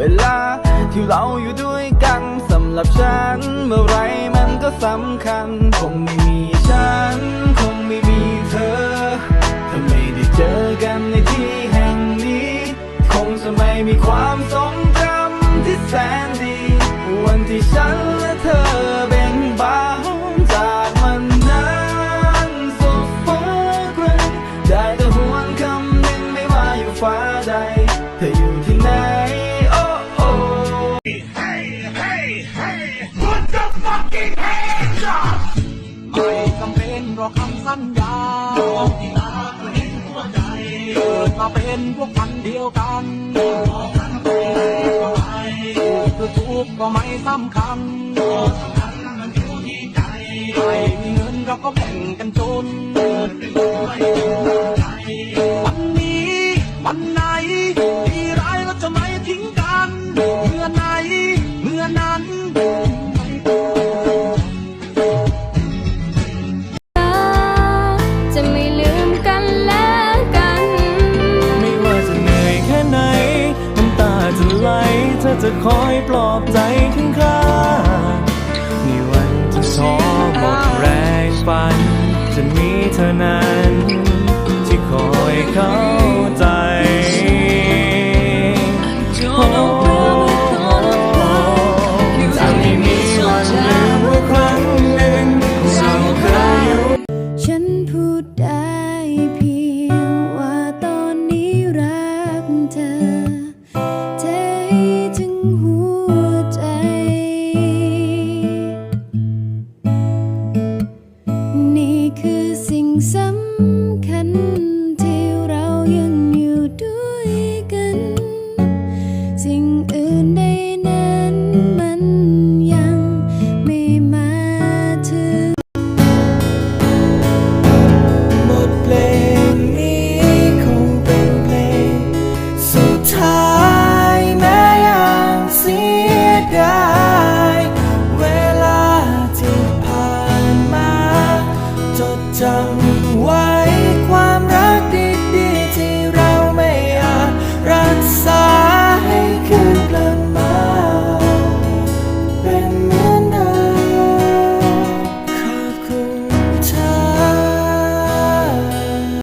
เวลาที่เราอยู่ด้วยกันสำหรับฉัน เมื่อไรมันก็สำคัญคงไม่มี เรอคำสัญญาที่รักเห็นหัวใจเกิดมาเป็นพวกพันเดียวกันคือทุกข์ก็ไม่สำคัญไม่มีเงินเราก็แบ่งกันจนวันนี้วันไหนที่ร้ายเราจะไม่ทิ้งกัน อจะคอยปลอบใจข้างข้างมีวันที่ท้อหมดแรงฝัน จะมีเธอนั้น ที่คอยเขา หัวใจ นี่คือสิ่งสำคัญที่เรายังอยู่ด้วยกัน สิ่งอื่นใด